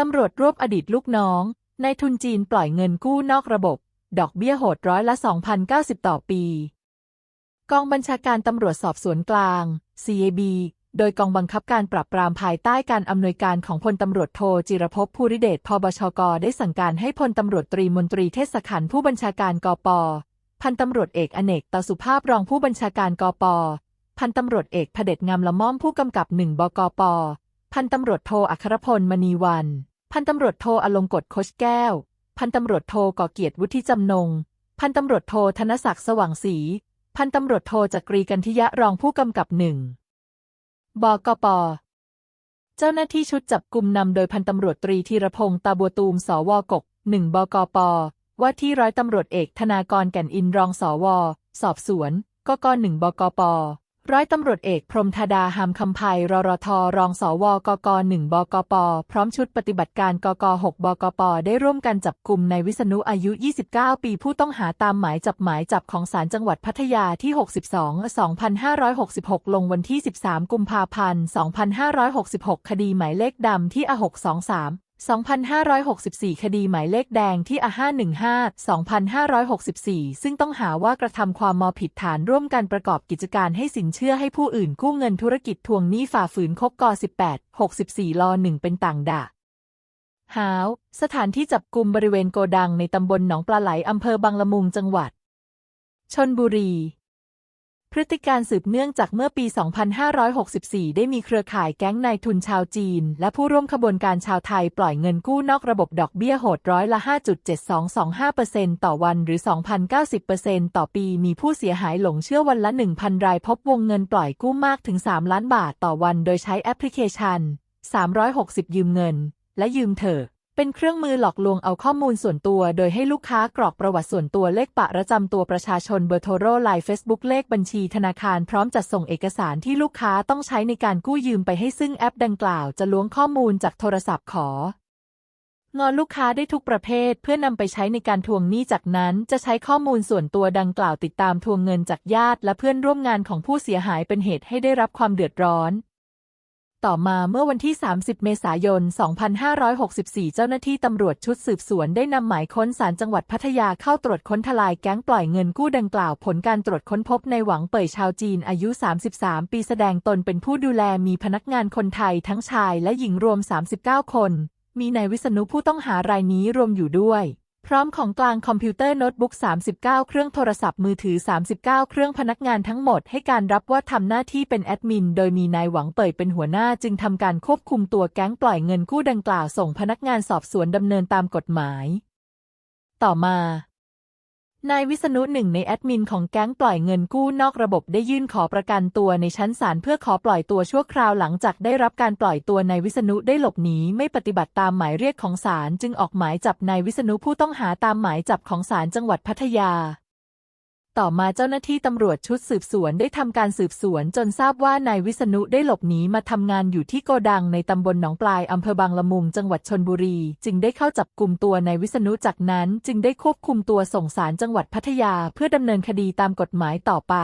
ตำรวจรวบอดีตลูกน้องนายทุนจีนปล่อยเงินกู้นอกระบบ ดอกเบี้ยโหดร้อยละ 2,090 ต่อปี กองบัญชาการตำรวจสอบสวนกลาง CAB โดยกองบังคับการปราบปรามภายใต้การอำนวยการของพลตำรวจโทจิรภพภูริเดชพบชก ได้สั่งการให้พลตำรวจตรีมนตรีเทศขันธ์ผู้บัญชาการกปพันตำรวจเอกอเนกตสุภาพรองผู้บัญชาการกปพันตำรวจเอกเผด็จงามละม่อมผู้กำกับหนึ่งบกป พันตำรวจโทอัครพลมณีวัน พันตำรวจโทอลงกฎโคชแก้ว พันตำรวจโทก่อเกียรติวุฒิจำนง พันตำรวจโทธนศักดิ์สว่างศรี พันตำรวจโทจักรีกันทิยะรองผู้กำกับหนึ่งบกปเจ้าหน้าที่ชุดจับกลุ่มนำโดยพันตำรวจตรีธีรพงษ์ตาบัวตูม สวกกหนึ่งบกปว่าที่ร้อยตำรวจเอกธนากรแก่นอินรองสว สอบสวนกกหนึ่งบกป ร้อยตำรวจเอกพรมธดาหามคำไพรรทรองสวกกหนึ่งบกป พร้อมชุดปฏิบัติการกกหกบกป ได้ร่วมกันจับกลุ่มในวิษณุอายุ 29 ปีผู้ต้องหาตามหมายจับหมายจับของศาลจังหวัดพัทยาที่ 62 2566 ลงวันที่ 13 กุมภาพันธ์ 2566 คดีหมายเลขดำที่อ623 2,564 คดีหมายเลขแดงที่อ515 2,564 ซึ่งต้องหาว่ากระทำความมอผิดฐานร่วมกันประกอบกิจการให้สินเชื่อให้ผู้อื่นกู้เงินธุรกิจทวงหนี้ฝ่าฝืนคกก18 64ล1เป็นต่างด่าหาว สถานที่จับกลุ่มบริเวณโกดังในตำบลหนองปลาไหลอำเภอบางละมุงจังหวัดชนบุรี พฤติการสืบเนื่องจากเมื่อปี 2564 ได้มีเครือข่ายแก๊งนายทุนชาวจีน และผู้ร่วมขบวนการชาวไทยปล่อยเงินกู้นอกระบบดอกเบี้ยโหดร้อยละ 5.7225%ต่อวันหรือ 2,090%ต่อปีมีผู้เสียหายหลงเชื่อวันละ 1,000 รายพบวงเงินปล่อยกู้มากถึง 3 ล้านบาทต่อวัน โดยใช้แอปพลิเคชัน 360 ยืมเงิน และยืมเถอะ เป็นเครื่องมือหลอกลวงเอาข้อมูลส่วนตัว โดยให้ลูกค้ากรอกประวัติส่วนตัวเลขปะประจำตัวประชาชนเบอร์โทรไลน์เฟซบุ๊กเลขบัญชีธนาคารพร้อมจัดส่งเอกสารที่ลูกค้าต้องใช้ในการกู้ยืมไปให้ซึ่งแอปดังกล่าวจะล้วงข้อมูลจากโทรศัพท์ของอนลูกค้าได้ทุกประเภทเพื่อนำไปใช้ในการทวงหนี้จากนั้นจะใช้ข้อมูลส่วนตัวดังกล่าวติดตามทวงเงินจากญาติ และเพื่อนร่วมงานของผู้เสียหายเป็นเหตุให้ได้รับความเดือดร้อน ต่อมาเมื่อวันที่ 30 เมษายน 2564 เจ้าหน้าที่ตำรวจชุดสืบสวนได้นำหมายค้นศาลจังหวัดพัทยาเข้าตรวจค้นทลายแก๊งปล่อยเงินกู้ดังกล่าว ผลการตรวจค้นพบในหวังเป่ยชาวจีนอายุ 33 ปีแสดงตนเป็นผู้ดูแลมีพนักงานคนไทยทั้งชายและหญิงรวม 39 คน มีนายวิษณุผู้ต้องหารายนี้รวมอยู่ด้วย พร้อมของกลางคอมพิวเตอร์โน้ตบุ๊ก 39 เครื่องโทรศัพท์มือถือ 39 เครื่องพนักงานทั้งหมดให้การรับว่าทำหน้าที่เป็นแอดมิน โดยมีนายหวังเป่ยเป็นหัวหน้าจึงทำการควบคุมตัวแก๊งปล่อยเงินกู้ดังกล่าวส่งพนักงานสอบสวนดำเนินตามกฎหมาย ต่อมา นายวิษณุหนึ่งในแอดมินของแก๊งปล่อยเงินกู้นอกระบบได้ยื่นขอประกันตัวในชั้นศาลเพื่อขอปล่อยตัวชั่วคราวหลังจากได้รับการปล่อยตัวนายวิษณุได้หลบหนีไม่ปฏิบัติตามหมายเรียกของศาลจึงออกหมายจับนายวิษณุผู้ต้องหาตามหมายจับของศาลจังหวัดพัทยา ต่อมาเจ้าหน้าที่ตำรวจชุดสืบสวนได้ทำการสืบสวนจนทราบว่านายวิษณุได้หลบหนีมาทำงานอยู่ที่โกดังในตำบลหนองปลายอำเภอบางละมุงจังหวัดชนบุรี จึงได้เข้าจับกลุ่มตัวนายวิษณุจากนั้น จึงได้ควบคุมตัวส่งสารจังหวัดพัทยาเพื่อดำเนินคดีตามกฎหมายต่อไป